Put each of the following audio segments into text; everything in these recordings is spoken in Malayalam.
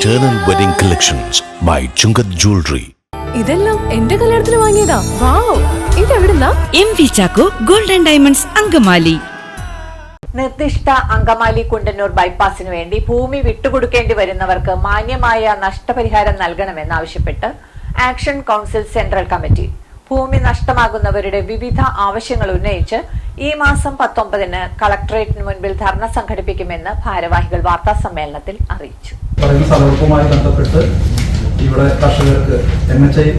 Eternal Wedding Collections by Chungath Jewelry. ഇതെല്ലാം എന്റെ കല്യാണത്തിന് വാങ്ങിയതാ. Wow ഇതെവിടുന്നാ? M V Chacko golden diamonds Angamaly. നിർദ്ദിഷ്ട അങ്കമാലി കുണ്ടന്നൂർ ബൈപ്പാസിന് വേണ്ടി ഭൂമി വിട്ടുകൊടുക്കേണ്ടി വരുന്നവർക്ക് മാന്യമായ നഷ്ടപരിഹാരം നൽകണമെന്നാവശ്യപ്പെട്ട് ആക്ഷൻ കൗൺസിൽ സെൻട്രൽ കമ്മിറ്റി ഭൂമി നഷ്ടമാകുന്നവരുടെ വിവിധ ആവശ്യങ്ങൾ ഉന്നയിച്ച് ഈ മാസം പത്തൊമ്പതിന് കളക്ടറേറ്റിന് മുൻപിൽ ധർണ സംഘടിപ്പിക്കുമെന്ന് ഭാരവാഹികൾ വാർത്താ സമ്മേളനത്തിൽ അറിയിച്ചു. സ്ഥലവുമായി ബന്ധപ്പെട്ട് ഇവിടെ കർഷകർക്ക് എൻ എച്ച് ഐ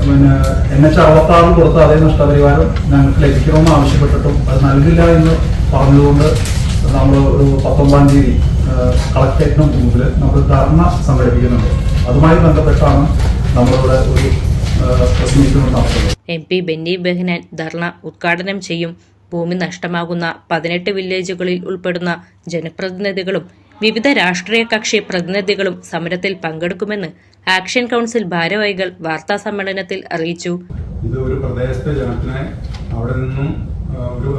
പിന്നെ എൻ എച്ച് അറുപത്താറിൽ കൊടുത്ത അതേ നഷ്ടപരിഹാരം ഞങ്ങൾക്ക് ലഭിക്കണമെന്ന് ആവശ്യപ്പെട്ടിട്ടും അത് നൽകില്ല എന്ന് പറഞ്ഞതുകൊണ്ട് നമ്മൾ ഒരു പത്തൊമ്പതാം തീയതി കളക്ടറേറ്റിന് മുമ്പിൽ നമ്മൾ ധർണ സംഘടിപ്പിക്കുന്നുണ്ട്. അതുമായി ബന്ധപ്പെട്ടാണ് നമ്മളിവിടെ ഒരു എം പി ബെന്നി ബെഹനാൻ ധർണ ഉദ്ഘാടനം ചെയ്യും. ഭൂമി നഷ്ടമാകുന്ന പതിനെട്ട് വില്ലേജുകളിൽ ഉൾപ്പെടുന്ന ജനപ്രതിനിധികളും വിവിധ രാഷ്ട്രീയ കക്ഷി പ്രതിനിധികളും സമരത്തിൽ പങ്കെടുക്കുമെന്ന് ആക്ഷൻ കൗൺസിൽ ഭാരവാഹികൾ വാർത്താ സമ്മേളനത്തിൽ അറിയിച്ചു. ഇത് ഒരു പ്രദേശത്തെ ജനത്തിനെ അവിടെ നിന്നും ഒരു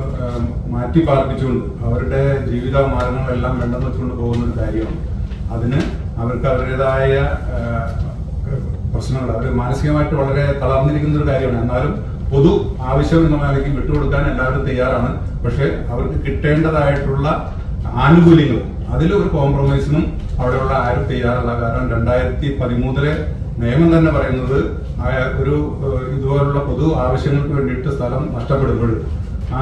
മാറ്റി പാർപ്പിച്ചുകൊണ്ട് അവരുടെ ജീവിത മാർഗങ്ങളെല്ലാം വേണ്ടെന്ന് വെച്ചുകൊണ്ട് പോകുന്ന ഒരു കാര്യമാണ്. അതിന് അവർക്ക് അവരുടേതായ പ്രശ്നങ്ങൾ അവർ മാനസികമായിട്ട് വളരെ തളർന്നിരിക്കുന്ന ഒരു കാര്യമാണ്. എന്നാലും പൊതു ആവശ്യം എന്ന നിലയ്ക്ക് വിട്ടുകൊടുക്കാൻ എല്ലാവരും തയ്യാറാണ്. പക്ഷെ അവർക്ക് കിട്ടേണ്ടതായിട്ടുള്ള ആനുകൂല്യങ്ങൾ അതിലൊരു കോംപ്രമൈസിനും അവിടെയുള്ള ആരും തയ്യാറല്ല. കാരണം രണ്ടായിരത്തി പതിമൂന്നിലെ നിയമം തന്നെ പറയുന്നത് ഒരു ഇതുപോലുള്ള പൊതു ആവശ്യങ്ങൾക്ക് വേണ്ടിയിട്ട് സ്ഥലം നഷ്ടപ്പെടുമ്പോൾ ആ ആ,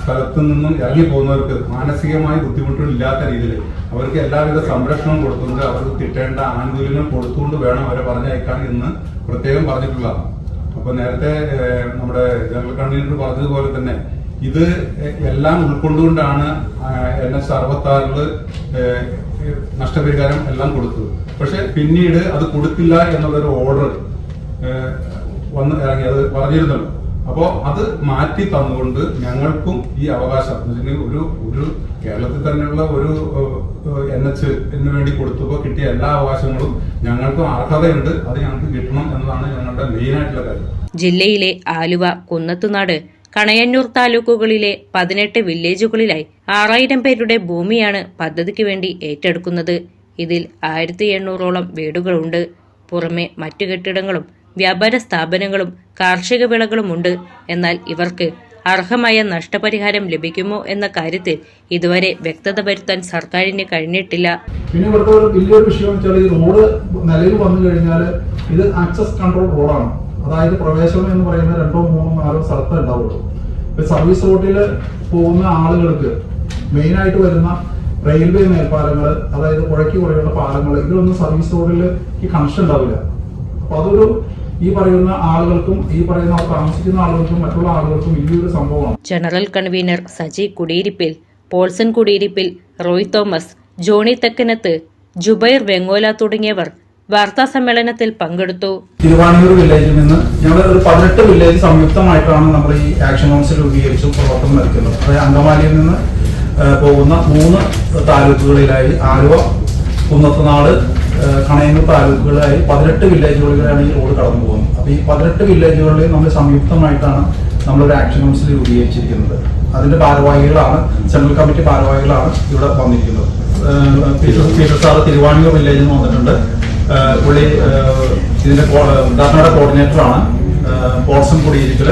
സ്ഥലത്ത് നിന്നും ഇറങ്ങി പോകുന്നവർക്ക് മാനസികമായി ബുദ്ധിമുട്ടുകളില്ലാത്ത രീതിയിൽ അവർക്ക് എല്ലാവിധ സംരക്ഷണവും കൊടുത്തുകൊണ്ട് അവർക്ക് കിട്ടേണ്ട ആനുകൂല്യങ്ങൾ കൊടുത്തുകൊണ്ട് വേണം അവരെ പറഞ്ഞയക്കാൻ എന്ന് പ്രത്യേകം പറഞ്ഞിട്ടുള്ളതാണ്. അപ്പൊ നേരത്തെ നമ്മുടെ ജനറൽ കൺവീനർ പറഞ്ഞതുപോലെ തന്നെ ഇത് എല്ലാം ഉൾക്കൊണ്ടുകൊണ്ടാണ് എൻ എസ് അറുപത്താറിൽ നഷ്ടപരിഹാരം എല്ലാം കൊടുത്തത്. പക്ഷെ പിന്നീട് അത് കൊടുക്കില്ല എന്നുള്ളൊരു ഓർഡർ വന്ന് ഇറങ്ങി അത് പറഞ്ഞിരുന്നല്ലോ. അപ്പോ അത് മാറ്റി തന്നുകൊണ്ട് ഞങ്ങൾക്കും ഈ അവകാശം ഒരു ഒരു കേരളത്തിൽ തന്നെയുള്ള ഒരു എൻ എച്ച് എന്ന് വേണ്ടി കൊടുത്തപ്പോൾ കിട്ടിയ എല്ലാ അവകാശങ്ങളും ഞങ്ങൾക്കും അർഹതയുണ്ട് അത് ഞങ്ങൾക്ക് കിട്ടണം എന്നതാണ് ഞങ്ങളുടെ മെയിൻ ആയിട്ടുള്ള കാര്യം. ജില്ലയിലെ ആലുവ കുന്നത്തുനാട് കണയന്നൂർ താലൂക്കുകളിലെ പതിനെട്ട് വില്ലേജുകളിലായി ആറായിരം പേരുടെ ഭൂമിയാണ് പദ്ധതിക്ക് വേണ്ടി ഏറ്റെടുക്കുന്നത്. ഇതിൽ ആയിരത്തി എണ്ണൂറോളം വീടുകളുണ്ട്. പുറമെ മറ്റു കെട്ടിടങ്ങളും വ്യാപാര സ്ഥാപനങ്ങളും കാർഷിക വിളകളുമുണ്ട്. എന്നാൽ ഇവർക്ക് അർഹമായ നഷ്ടപരിഹാരം ലഭിക്കുമോ എന്ന കാര്യത്തിൽ ഇതുവരെ വ്യക്തത വരുത്താൻ സർക്കാരിന് കഴിഞ്ഞിട്ടില്ല. പിന്നെ ഇവിടുത്തെ ഒരു വലിയൊരു വിഷയം വെച്ചാൽ ഈ റോഡ് നിലവിൽ വന്നു കഴിഞ്ഞാൽ ഇത് ആക്സസ് കൺട്രോൾ റോഡാണ് അതായത് പ്രവേശനം എന്ന് പറയുന്ന രണ്ടോ മൂന്നോ നാലോ സ്ഥലത്ത് ഉണ്ടാവുള്ളൂ. ഇപ്പൊ സർവീസ് റോഡിൽ പോകുന്ന ആളുകൾക്ക് മെയിൻ ആയിട്ട് വരുന്ന റെയിൽവേ മേൽപ്പാലങ്ങൾ അതായത് പുഴയ്ക്ക് കുറയുള്ള പാലങ്ങൾ ഇതിലൊന്നും സർവീസ് റോഡിൽ ഈ കണക്ഷൻ ഉണ്ടാവില്ല. അപ്പൊ അതൊരു ഈ പറയുന്ന ആളുകൾക്കും ഈ പറയുന്ന താമസിക്കുന്ന ആളുകൾക്കും മറ്റുള്ള ആളുകൾക്കും ഈ ഒരു സംഭവമാണ്. ജനറൽ കൺവീനർ സജി കുടിയിരിപ്പിൽ Paulson കുടിയിരിപ്പിൽ Roy Thomas Johny Thekkanath Jubair Vengola തുടങ്ങിയവർ വാർത്താ സമ്മേളനത്തിൽ പങ്കെടുത്തു. തിരുവാനൂർ വില്ലേജിൽ നിന്ന് ഞങ്ങൾ ഒരു പതിനെട്ട് വില്ലേജ് സംയുക്തമായിട്ടാണ് നമ്മൾ ഈ ആക്ഷൻ കൗൺസിൽ രൂപീകരിച്ച് പ്രവർത്തനം നടക്കുന്നത് അതായത് അങ്കമാലിയിൽ നിന്ന് പോകുന്ന മൂന്ന് താലൂക്കുകളിലായി ആലുവ കുന്നത്തുനാട് ആ, താലൂക്കുകളായി പതിനെട്ട് വില്ലേജുകളിലാണ് ഈ റോഡ് കടന്നു പോകുന്നത്. അപ്പോൾ ഈ പതിനെട്ട് വില്ലേജുകളിൽ നമ്മൾ സംയുക്തമായിട്ടാണ് നമ്മളൊരു ആക്ഷൻ കൗൺസിൽ രൂപീകരിച്ചിരിക്കുന്നത്. അതിന്റെ ഭാരവാഹികളാണ് സെൻട്രൽ കമ്മിറ്റി ഭാരവാഹികളാണ് ഇവിടെ വന്നിരിക്കുന്നത്. പീറ്റർ സാറ് തിരുവാണിയൂർ വില്ലേജിൽ നിന്ന് വന്നിട്ടുണ്ട്. പുള്ളി ഇതിന്റെ ഉദാഹരണയുടെ കോർഡിനേറ്ററാണ് പോൾസൺ കുടിയിരിക്കൽ.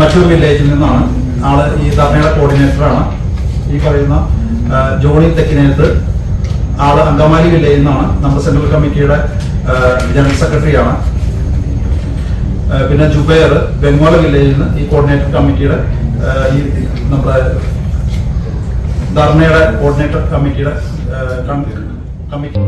മറ്റൊരു വില്ലേജിൽ നിന്നാണ് ആൾ ഈ ധർണയുടെ കോർഡിനേറ്ററാണ്. ഈ പറയുന്ന ജോണി തെക്കിനേത്ത് ആൾ അങ്കമാലി വില്ലയിൽ നിന്നാണ്. നമ്മുടെ സെൻട്രൽ കമ്മിറ്റിയുടെ ജനറൽ സെക്രട്ടറിയാണ്. പിന്നെ ജുബൈർ ബംഗാൾ വില്ലയിൽ നിന്ന് ഈ കോർഡിനേറ്റർ കമ്മിറ്റിയുടെ ഈ നമ്മുടെ ധർണയുടെ കോർഡിനേറ്റർ കമ്മിറ്റിയുടെ കമ്മിറ്റി.